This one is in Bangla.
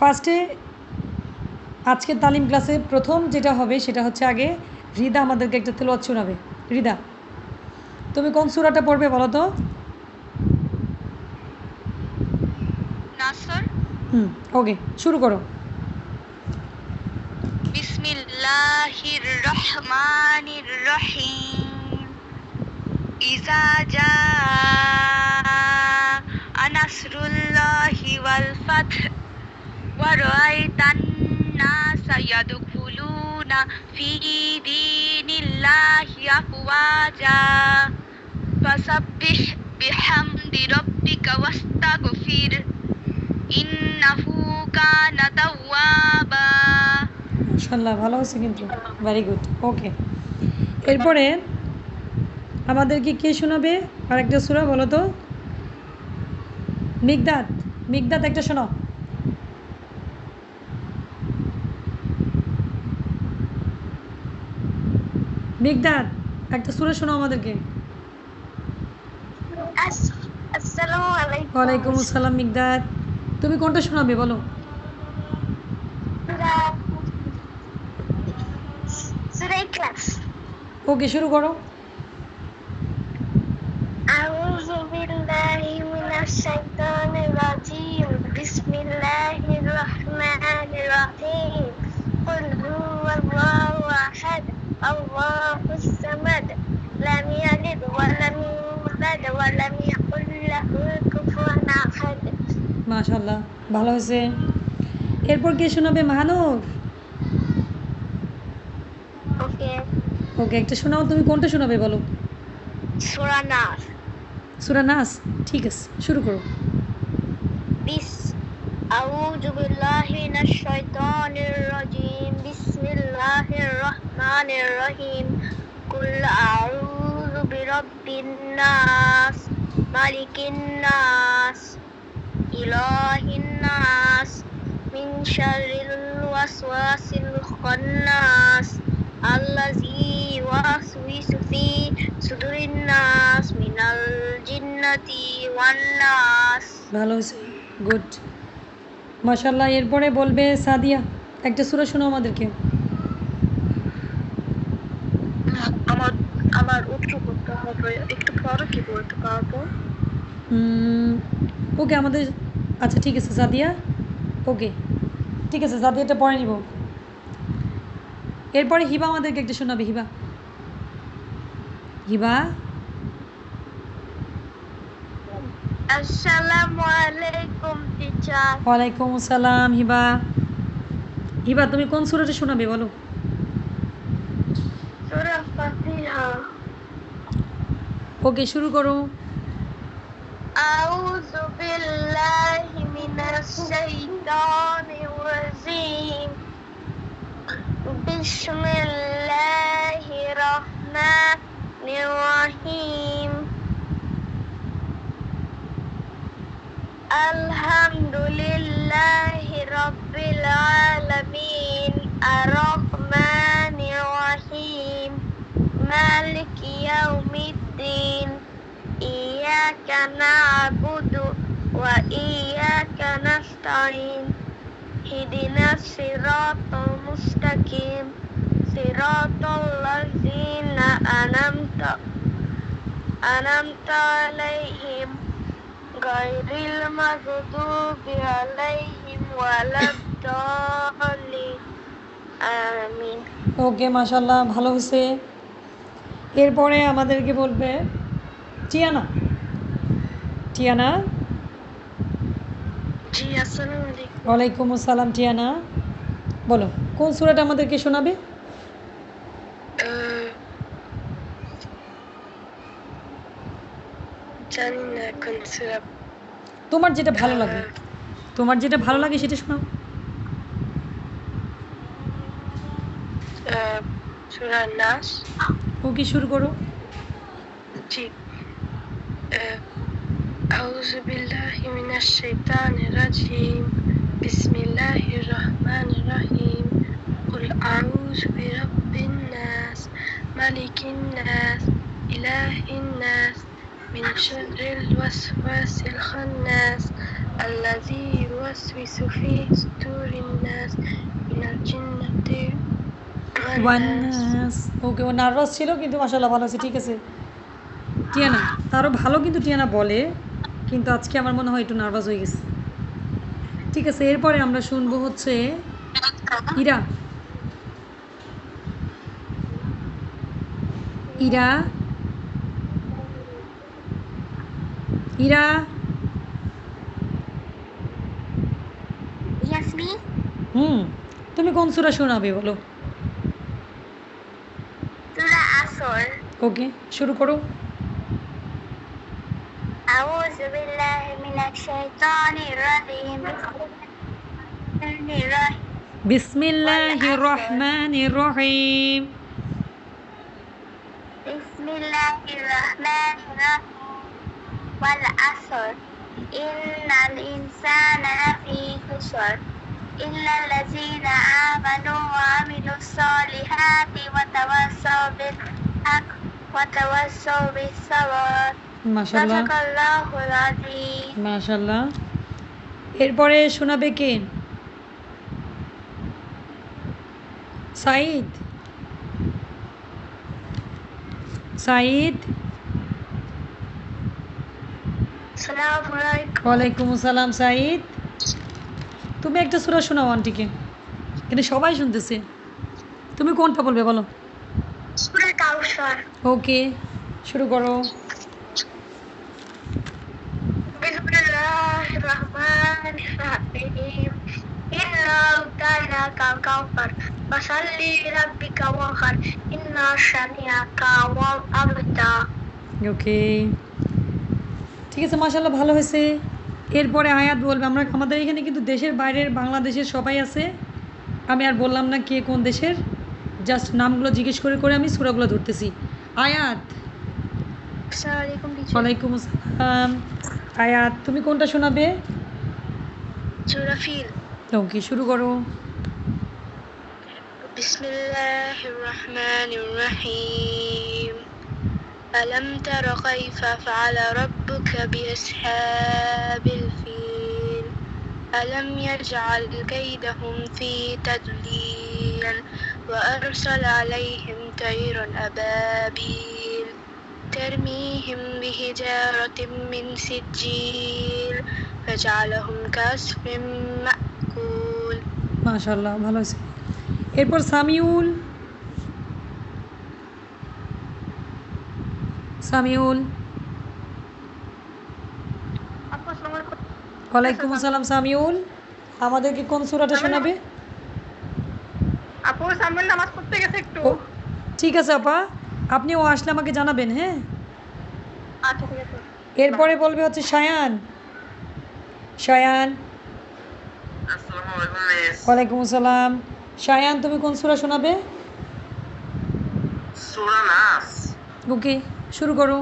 ফার্স্টে আজকের তালিম ক্লাসে প্রথম যেটা হবে সেটা হচ্ছে আগে রিদা আমাদেরকে একটা তেলোয়াত শোনাবে। রিদা তুমি কোন সুরাটা পড়বে বলো তো? নাসর? হুম ওকে শুরু করো। বিসমিল্লাহির রহমানির রহিম ইজা জাআ নাসরুল্লাহি ওয়াল ফাth ওয়া রাআইতান নাসা ইয়াদখুলুনা ফি দীনিল্লাহি আফওয়াজা ফাসাব্বিহ বিহামদি রাব্বিকা ওয়াস্তাগফির ইন্নাহু কানা তাওয়াবা মাশাল্লাহ ভালো হয়েছে কিন্তু। ভেরি গুড ওকে এরপরে আমাদেরকে কে শোনাবে? আরেকটা সুরা বলো তো। মিগদাত মিগদাত একটা শোনাও। মিগদার একটা সুরে শোনাও আমাদেরকে। ওয়ালাইকুম আসসালাম তুমি কোনটা শোনাবে বলো? ওকে শুরু করো। আউযু বিল্লাহি মিনাশ শাইতানির রাজিম। বিসমিল্লাহির রহমানির রহিম। কুল হুয়াল্লাহু আহাদ। আল্লাহ يولد ولم يكن له كفوا أحد মাশাল্লাহ ভালো হয়েছে এরপর কে শোনাবে মাহানুর ওকে ওকে একটা শোনাও তুমি কোনটা শোনাবে বলো সূরা নাস সুরা নাস ঠিক আছে শুরু করো বিস أعوذ بالله من الشيطان الرجيم بسم الله الرحمن الرحيم قل রব্বিন্নাস মালিকিন্নাস ইলাহিন্নাস মিন ভালো গুড মাশাল্লাহ এরপরে বলবে সাদিয়া একটা সুরা শোনো আমাদেরকে। আমার উত্তর করতে হবে একটু পরে কি বলতে পারব? ওকে আমাদের আচ্ছা ঠিক আছে সাদিয়া ওকে ঠিক আছে সাদিয়াটা পরে নিব। এরপরে হিবা আমাদেরকে একটা শোনাবে হিবা। হিবা? আসসালামু আলাইকুম টিচার। ওয়ালাইকুম আসসালাম হিবা। হিবা তুমি কোন সুরাটা শোনাবে বলো। সূরা ফাতিহা। ওকে, শুরু করো। আউযু বিল্লাহি মিনাশ শাইতানির রাজিম। বিসমিল্লাহির রহমানির রহিম। আলহামদুলিল্লাহি রাব্বিল আলামিন। আর রহমানির রহিম। মালিকি ইয়াউমিদ্দিন ইয়াকা না'বুদু ওয়া ইয়াকা নাস্তাইন ইহদিনাস সিরাতাল মুস্তাকিম সিরাতাল লাযিনা আনামতা আনামতা আলাইহিম গায়রিল মাগদুবি আলাইহিম ওয়ালাদ-দাল্লিন আমিন ওকে মাশাল্লাহ ভালো হয়েছে এরপরে আমাদেরকে বলবে টিয়ানা। টিয়ানা? জি আসসালামু আলাইকুম। ওয়ালাইকুম আসসালাম টিয়ানা। বলো কোন সুরাটা আমাদেরকে শোনাবে? তোমার যেটা ভালো লাগে তোমার যেটা ভালো লাগে সেটা শোনাও। সূরা নাস। હૂકી શરૂ કરો أعوذ بالله من الشيطان الرجيم بسم الله الرحمن الرحيم قل أعوذ برب الناس ملك الناس إله الناس من شر الوسواس الخناس الذي يوسوس في ستور الناس من الجنة ওয়ান্নাস ওকে ও নার্ভাস ছিল কিন্তু মাসাল্লাহ ভালো আছে ঠিক আছে। টিয়ানা তারও ভালো কিন্তু টিয়ানা বলে কিন্তু আজকে আমার মনে হয় একটু নার্ভাস হয়ে গেছে। ঠিক আছে এরপরে আমরা শুনব হচ্ছে ইরা। ইরা। ইরা। হুম তুমি কোন সুরা শোনাবে বলো? النور أوكي شروع کرو. أعوذ بالله من الشيطان الرجيم. بسم الله الرحمن الرحيم. بسم الله الرحمن الرحيم. والعصر. إن الإنسان لفي خسر. إلا الذين آمنوا وعملوا الصالحات بالحق وتواصوا بالصبر মাশাল্লাহ صدق الله العظيم মাশাল্লাহ এরপরে শোনাবে কে সাইদ সাইদ السلام عليكم ওয়ালাইকুম আসসালাম সাইদ তুমি একটা সুরা শোনাও আন্টিকে কিন্তু সবাই শুনতেছে তুমি কোনটা বলবে বলো سورة الكوثر ওকে শুরু করো بسم الله الرحمن الرحيم إنا أعطيناك الكوثر فصل لربك وانحر إن شانئك هو الأبتر ওকে ঠিক আছে মাশাল্লাহ ভালো হয়েছে এরপরে আয়াত বলবে আমরা আমাদের এখানে কিন্তু দেশের বাইরের বাংলাদেশের সবাই আছে আমি আর বললাম না কে কোন দেশের জাস্ট নামগুলো জিজ্ঞেস করে করে আমি সুরাগুলো ধরতেছি আয়াত السلام عليكم teacher ওয়ালাইকুম আসসালাম আয়াত তুমি কোনটা শোনাবে سورة فيل ওকে শুরু করো بسم الله الرحمن الرحيم ألم تر كيف فعل ربك بأصحاب الفيل ألم يجعل كيدهم في تدليل وأرسل عليهم طيرا أبابيل ترميهم بحجارة من سجيل فجعلهم كعصف مأكول মাশাল্লাহ ভালো হয়েছে এরপর সামিউল সামিউল ওয়ালাইকুম আসসালাম সামিউল আমাদেরকে কোন সুরাটা শোনাবে সামনে নামাজ পড়তে গেছে একটু। ঠিক আছে আপা। আপনি ও আসলে আমাকে জানাবেন হ্যাঁ? আচ্ছা ঠিক আছে। এরপরে বলবে হচ্ছে আলাইকুম মিস। ওয়ালাইকুম আসসালাম। সায়ান তুমি কোন সুরা শোনাবে? সূরা নাস। ওকে শুরু করো।